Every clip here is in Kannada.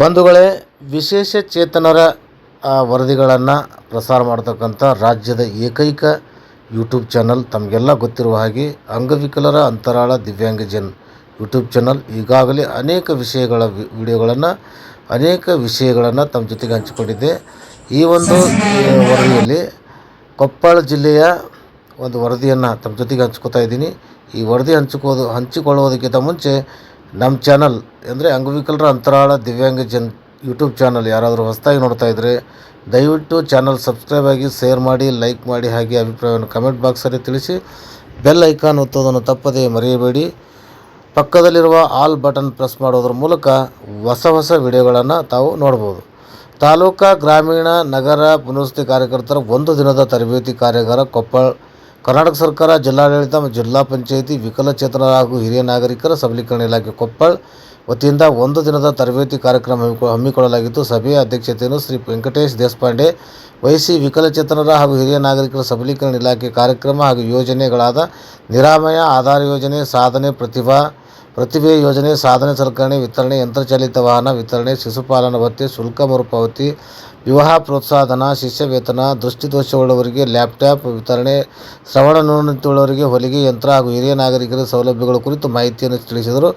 ಬಂಧುಗಳೇ, ವಿಶೇಷ ಚೇತನರ ವರದಿಗಳನ್ನು ಪ್ರಸಾರ ಮಾಡ್ತಕ್ಕಂಥ ರಾಜ್ಯದ ಏಕೈಕ ಯೂಟ್ಯೂಬ್ ಚಾನಲ್ ತಮಗೆಲ್ಲ ಗೊತ್ತಿರುವ ಹಾಗೆ ಅಂಗವಿಕಲರ ಅಂತರಾಳ ದಿವ್ಯಾಂಗಜನ್ ಯೂಟ್ಯೂಬ್ ಚಾನಲ್ ಈಗಾಗಲೇ ಅನೇಕ ವಿಷಯಗಳ ವಿಡಿಯೋಗಳನ್ನು, ಅನೇಕ ವಿಷಯಗಳನ್ನು ತಮ್ಮ ಜೊತೆಗೆ ಹಂಚಿಕೊಂಡಿದ್ದೆ. ಈ ಒಂದು ವರದಿಯಲ್ಲಿ ಕೊಪ್ಪಳ ಜಿಲ್ಲೆಯ ಒಂದು ವರದಿಯನ್ನು ತಮ್ಮ ಜೊತೆಗೆ ಹಂಚ್ಕೋತಾ ಇದ್ದೀನಿ. ಈ ವರದಿ ಹಂಚಿಕೋದು, ಹಂಚಿಕೊಳ್ಳೋದಕ್ಕಿಂತ ಮುಂಚೆ ನಮ್ಮ ಚಾನಲ್ ಅಂದರೆ ಅಂಗವಿಕಲರ ಅಂತರಾಳ ದಿವ್ಯಾಂಗ ಜನ್ ಯೂಟ್ಯೂಬ್ ಚಾನಲ್ ಯಾರಾದರೂ ಹೊಸದಾಗಿ ನೋಡ್ತಾ ಇದ್ದರೆ, ದಯವಿಟ್ಟು ಚಾನಲ್ ಸಬ್ಸ್ಕ್ರೈಬ್ ಆಗಿ, ಶೇರ್ ಮಾಡಿ, ಲೈಕ್ ಮಾಡಿ ಹಾಗೆ ಅಭಿಪ್ರಾಯವನ್ನು ಕಮೆಂಟ್ ಬಾಕ್ಸಲ್ಲಿ ತಿಳಿಸಿ. ಬೆಲ್ ಐಕಾನ್ ಒತ್ತೋದನ್ನು ತಪ್ಪದೇ ಮರೆಯಬೇಡಿ. ಪಕ್ಕದಲ್ಲಿರುವ ಆಲ್ ಬಟನ್ ಪ್ರೆಸ್ ಮಾಡೋದ್ರ ಮೂಲಕ ಹೊಸ ಹೊಸ ವಿಡಿಯೋಗಳನ್ನು ತಾವು ನೋಡ್ಬೋದು. ತಾಲೂಕಾ ಗ್ರಾಮೀಣ ನಗರ ಪುನರ್ವಸತಿ ಕಾರ್ಯಕರ್ತರ ಒಂದು ದಿನದ ತರಬೇತಿ ಕಾರ್ಯಾಗಾರ ಕೊಪ್ಪಳ ಕರ್ನಾಟಕ ಸರ್ಕಾರ, ಜಿಲ್ಲಾಡಳಿತ ಮತ್ತು ಜಿಲ್ಲಾ ಪಂಚಾಯಿತಿ ವಿಕಲಚೇತನರ ಹಾಗೂ ಹಿರಿಯ ನಾಗರಿಕರ ಸಬಲೀಕರಣ ಇಲಾಖೆ ಕೊಪ್ಪಳ ವತಿಯಿಂದ ಒಂದು ದಿನದ ತರಬೇತಿ ಕಾರ್ಯಕ್ರಮ ಹಮ್ಮಿಕೊ- ಹಮ್ಮಿಕೊಳ್ಳಲಾಗಿತ್ತು. ಸಭೆಯ ಅಧ್ಯಕ್ಷತೆಯನ್ನು ಶ್ರೀ ವೆಂಕಟೇಶ್ ದೇಶಪಾಂಡೆ ವಹಿಸಿ ವಿಕಲಚೇತನರ ಹಾಗೂ ಹಿರಿಯ ನಾಗರಿಕರ ಸಬಲೀಕರಣ ಇಲಾಖೆ ಕಾರ್ಯಕ್ರಮ ಹಾಗೂ ಯೋಜನೆಗಳಾದ ನಿರಾಮಯ ಆಧಾರ ಯೋಜನೆ, ಸಾಧನೆ, ಪ್ರತಿಭಾ ಪ್ರತಿಭೆ ಯೋಜನೆ, ಸಾಧನೆ, ಸಲಕರಣೆ, ವಿತರಣೆ, ಯಂತ್ರಚಾಲಿತ ವಾಹನ ವಿತರಣೆ, ಶಿಶುಪಾಲನಾ ಭತ್ಯೆ, ಶುಲ್ಕ ಮರುಪಾವತಿ, ವಿವಾಹ ಪ್ರೋತ್ಸಾಹನ ಶಿಷ್ಯ ವೇತನ ದೃಷ್ಟಿದೋಷವುಳ್ಳವರಿಗೆ ಲ್ಯಾಪ್ಟಾಪ್ ವಿತರಣೆ, ಶ್ರವಣ ನ್ಯೂನತೆಯುಳ್ಳವರಿಗೆ ಹೊಲಿಗೆ ಯಂತ್ರ ಹಾಗೂ ಹಿರಿಯ ನಾಗರಿಕರ ಸೌಲಭ್ಯಗಳ ಕುರಿತು ಮಾಹಿತಿಯನ್ನು ತಿಳಿಸಿದರು.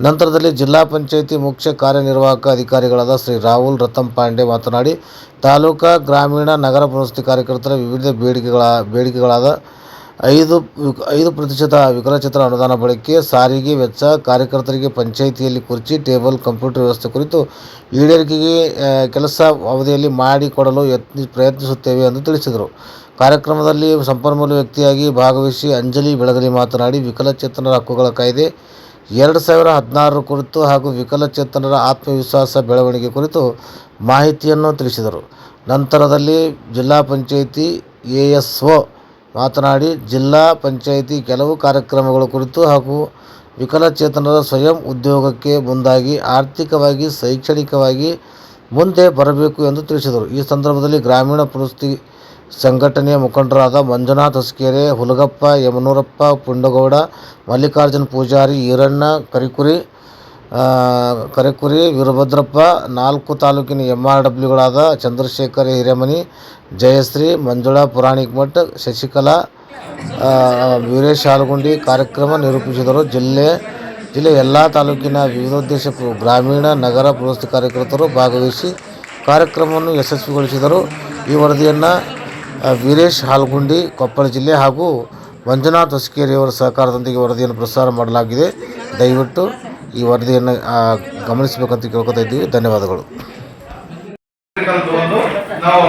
ನಂತರದಲ್ಲಿ ಜಿಲ್ಲಾ ಪಂಚಾಯಿತಿ ಮುಖ್ಯ ಕಾರ್ಯನಿರ್ವಾಹಕ ಅಧಿಕಾರಿಗಳಾದ ಶ್ರೀ ರಾಹುಲ್ ರತನ್ ಪಾಂಡೆ ಮಾತನಾಡಿ, ತಾಲೂಕಾ ಗ್ರಾಮೀಣ ನಗರ ಪುನಸ್ತಿ ಕಾರ್ಯಕರ್ತರ ವಿವಿಧ ಬೇಡಿಕೆಗಳ, ಬೇಡಿಕೆಗಳಾದ ಐದು ಐದು ಪ್ರತಿಶತ ವಿಕಲಚೇತನ ಅನುದಾನ ಬಳಕೆ, ಸಾರಿಗೆ ವೆಚ್ಚ, ಕಾರ್ಯಕರ್ತರಿಗೆ ಪಂಚಾಯಿತಿಯಲ್ಲಿ ಕುರ್ಚಿ, ಟೇಬಲ್, ಕಂಪ್ಯೂಟರ್ ವ್ಯವಸ್ಥೆ ಕುರಿತು ಈಡೇರಿಕೆಗೆ ಕೆಲಸ ಅವಧಿಯಲ್ಲಿ ಮಾಡಿಕೊಡಲು ಯತ್ನಿ, ಪ್ರಯತ್ನಿಸುತ್ತೇವೆ ಎಂದು ತಿಳಿಸಿದರು. ಕಾರ್ಯಕ್ರಮದಲ್ಲಿ ಸಂಪನ್ಮೂಲ ವ್ಯಕ್ತಿಯಾಗಿ ಭಾಗವಹಿಸಿ ಅಂಜಲಿ ಬೆಳಗಲಿ ಮಾತನಾಡಿ, ವಿಕಲಚೇತನರ ಹಕ್ಕುಗಳ ಕಾಯ್ದೆ ಎರಡು ಸಾವಿರ ಹದಿನಾರರ ಕುರಿತು ಹಾಗೂ ವಿಕಲಚೇತನರ ಆತ್ಮವಿಶ್ವಾಸ ಬೆಳವಣಿಗೆ ಕುರಿತು ಮಾಹಿತಿಯನ್ನು ತಿಳಿಸಿದರು. ನಂತರದಲ್ಲಿ ಜಿಲ್ಲಾ ಪಂಚಾಯಿತಿ ಎ ಎಸ್ ಒ ಮಾತನಾಡಿ, ಜಿಲ್ಲಾ ಪಂಚಾಯಿತಿ ಕೆಲವು ಕಾರ್ಯಕ್ರಮಗಳ ಕುರಿತು ಹಾಗೂ ವಿಕಲಚೇತನರ ಸ್ವಯಂ ಉದ್ಯೋಗಕ್ಕೆ ಮುಂದಾಗಿ ಆರ್ಥಿಕವಾಗಿ, ಶೈಕ್ಷಣಿಕವಾಗಿ ಮುಂದೆ ಬರಬೇಕು ಎಂದು ತಿಳಿಸಿದರು. ಈ ಸಂದರ್ಭದಲ್ಲಿ ಗ್ರಾಮೀಣ ಪುನಸ್ತಿ ಸಂಘಟನೆಯ ಮುಖಂಡರಾದ ಮಂಜುನಾಥ್ ಹೊಸಕೆರೆ, ಹುಲಗಪ್ಪ, ಯಮನೂರಪ್ಪ, ಪುಂಡಗೌಡ, ಮಲ್ಲಿಕಾರ್ಜುನ ಪೂಜಾರಿ, ಈರಣ್ಣ, ಕರಿಕುರಿ ಕರೆಕುರಿ, ವೀರಭದ್ರಪ್ಪ, ನಾಲ್ಕು ತಾಲೂಕಿನ ಎಂ ಆರ್ ಡಬ್ಲ್ಯೂಗಳಾದ ಚಂದ್ರಶೇಖರ್ ಹಿರೇಮನಿ, ಜಯಶ್ರೀ, ಮಂಜುಳಾ, ಪುರಾಣಿಕ್ ಮಠ್, ಶಶಿಕಲಾ ವೀರೇಶ್ ಹಾಲಗುಂಡಿ ಕಾರ್ಯಕ್ರಮ ನಿರೂಪಿಸಿದರು. ಜಿಲ್ಲೆ ಜಿಲ್ಲೆ ಎಲ್ಲ ತಾಲೂಕಿನ ವಿವಿಧೋದ್ದೇಶ ಗ್ರಾಮೀಣ, ನಗರ ಪ್ರವೃತ್ತಿ ಕಾರ್ಯಕರ್ತರು ಭಾಗವಹಿಸಿ ಕಾರ್ಯಕ್ರಮವನ್ನು ಯಶಸ್ವಿಗೊಳಿಸಿದರು. ಈ ವರದಿಯನ್ನು ವೀರೇಶ್ ಹಾಲ್ಗುಂಡಿ, ಕೊಪ್ಪಳ ಜಿಲ್ಲೆ ಹಾಗೂ ಮಂಜುನಾಥ್ ಹೊಸಕೇರಿಯವರ ಸಹಕಾರದೊಂದಿಗೆ ವರದಿಯನ್ನು ಪ್ರಸಾರ ಮಾಡಲಾಗಿದೆ. ದಯವಿಟ್ಟು ಈ ವರದಿಯನ್ನು ಗಮನಿಸಬೇಕಂತ ಕೇಳ್ಕೊತಾ ಇದ್ದೀವಿ. ಧನ್ಯವಾದಗಳು. ನಾವು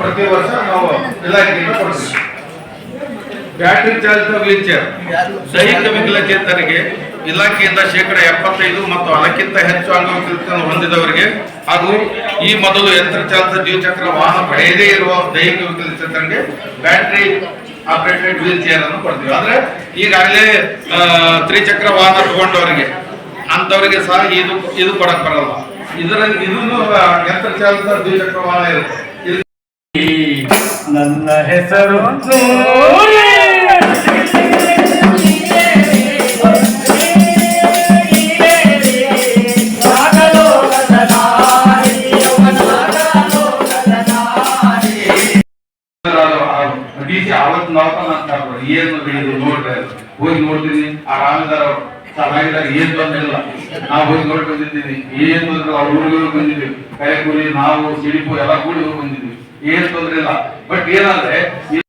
ಪ್ರತಿ ವರ್ಷ ನಾವು ಇಲಾಖೆಯಿಂದ ಬ್ಯಾಟರಿ ಚಾಲಿತ ವೀಲ್ ದೈಹಿಕ ವಿಕಲಚೇತನರಿಗೆ ಇಲಾಖೆಯಿಂದ ಶೇಕಡ ಎಪ್ಪತ್ತೈದು ಮತ್ತು ಅದಕ್ಕಿಂತ ಹೆಚ್ಚು ಅಂಗವಿಕಲತೆಯನ್ನು ಹೊಂದಿದವರಿಗೆ ಹಾಗೂ ಈ ಮೊದಲು ಯಂತ್ರ ಚಾಲಿತ ದ್ವಿಚಕ್ರ ವಾಹನ ಪಡೆಯದೇ ಇರುವ ದೈಹಿಕ ವಿಕಲಚೇತನರಿಗೆ ಬ್ಯಾಟರಿ ಆಪರೇಟೆಡ್ ವೀಲ್ ಚೇರ್ ಅನ್ನು ಕೊಡ್ತೀವಿ ಅಂದ್ರೆ ಈಗಾಗಲೇ ಆ, ತ್ರಿಚಕ್ರ ವಾಹನ ತಗೊಂಡವರಿಗೆ ಅಂತವರಿಗೆ ಸಹ ಇದು ಇದು ಕೊಡಕ್ ಬರಲ್ಲ ಇದರ ಇದನ್ನು ಯಂತ್ರ ಚಾಲಿತ ದ್ವಿಚಕ್ರ ವಾಹನ ಇರುತ್ತೆ ಇದು ನನ್ನ ಹೆಸರು ಡಿಸಿ ಅಂತಾರ ಏನು ಇದು ನೋಡ್ರಿ? ಹೋಗಿ ನೋಡ್ತೀನಿ. ಆ ರಾಮದಾರ ಚೆನ್ನಾಗಿದ್ದಾರೆ, ಏನ್ ಬಂದಿಲ್ಲ ನಾವು ಹೋಗಿ ನೋಡಿ ಬಂದಿದ್ದೀನಿ ಏನ್ ತೊಂದ್ರೆ ಅವ್ರ ಹುಡುಗರು ಬಂದಿದ್ವಿ ಕೈ ಕೂಲಿ ನಾವು, ಸಿಡಿಪು ಎಲ್ಲ ಕೂಡಿ ಹೋಗಿ ಬಂದಿದ್ವಿ ಏನ್ ತೊಂದ್ರೆ ಇಲ್ಲ. ಬಟ್ ಏನಂದ್ರೆ, ಈ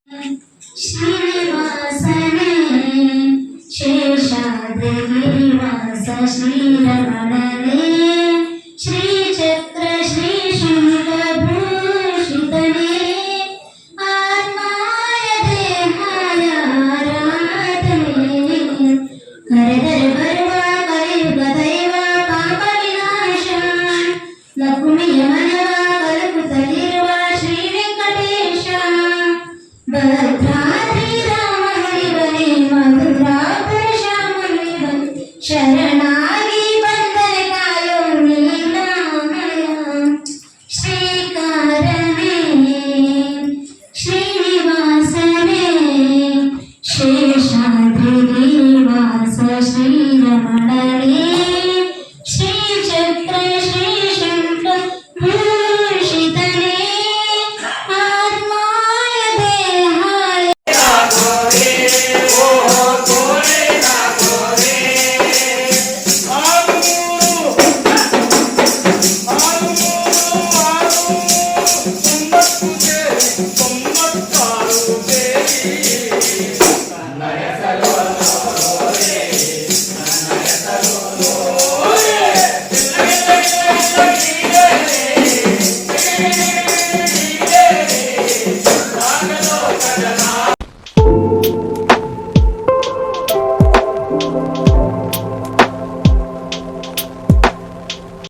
But I